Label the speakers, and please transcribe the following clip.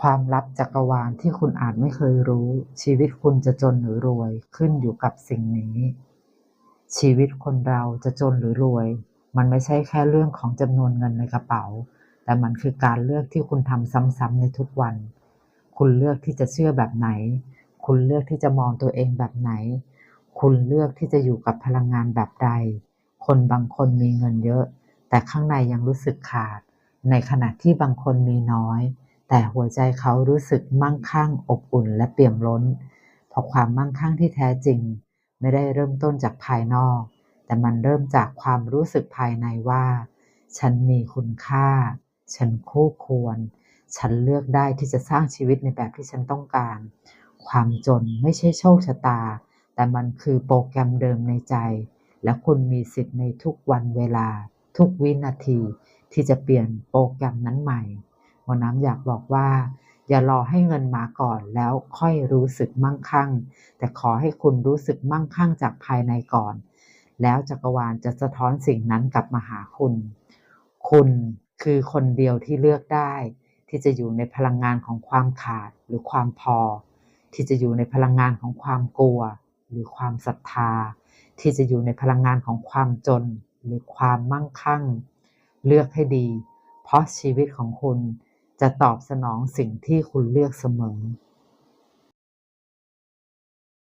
Speaker 1: ความลับจักรวาลที่คุณอาจไม่เคยรู้ ชีวิตคุณจะจนหรือรวยขึ้นอยู่กับสิ่งนี้ ชีวิตคนเราจะจนหรือรวย มันไม่ใช่แค่เรื่องของจำนวนเงินในกระเป๋า แต่มันคือการเลือกที่คุณทำซ้ำๆในทุกวัน คุณเลือกที่จะเชื่อแบบไหน คุณเลือกที่จะมองตัวเองแบบไหน คุณเลือกที่จะอยู่กับพลังงานแบบใด คนบางคนมีเงินเยอะ แต่ข้างในยังรู้สึกขาด ในขณะที่บางคนมีน้อย แต่หัวใจเขารู้สึกมั่งคั่งอบอุ่นและเปี่ยมล้น เพราะความมั่งคั่งที่แท้จริง ไม่ได้เริ่มต้นจากภายนอก แต่มันเริ่มจากความรู้สึกภายในว่า ฉันมีคุณค่า ฉันคู่ควร ฉันเลือกได้ที่จะสร้างชีวิตในแบบที่ฉันต้องการ ความจนไม่ใช่โชคชะตา แต่มันคือโปรแกรมเดิมในใจ และคุณมีสิทธิ์ในทุกวันเวลา ทุกวินาทีที่จะเปลี่ยนโปรแกรมนั้นใหม่ อน้ำอยากบอกว่า อย่ารอให้เงินมาก่อนแล้วค่อยรู้สึกมั่งคั่ง แต่ขอให้คุณรู้สึกมั่งคั่งจากภายในก่อน แล้วจักรวาลจะสะท้อนสิ่งนั้นกลับมาหาคุณ คุณคือคนเดียวที่เลือกได้ ที่จะอยู่ในพลังงานของความขาดหรือความพอ ที่จะอยู่ในพลังงานของความกลัว หรือความศรัทธา ที่จะอยู่ในพลังงานของความจน หรือความมั่งคั่ง เลือกให้ดี เพราะชีวิตของคุณ จะตอบสนองสิ่งที่คุณเลือกเสมอ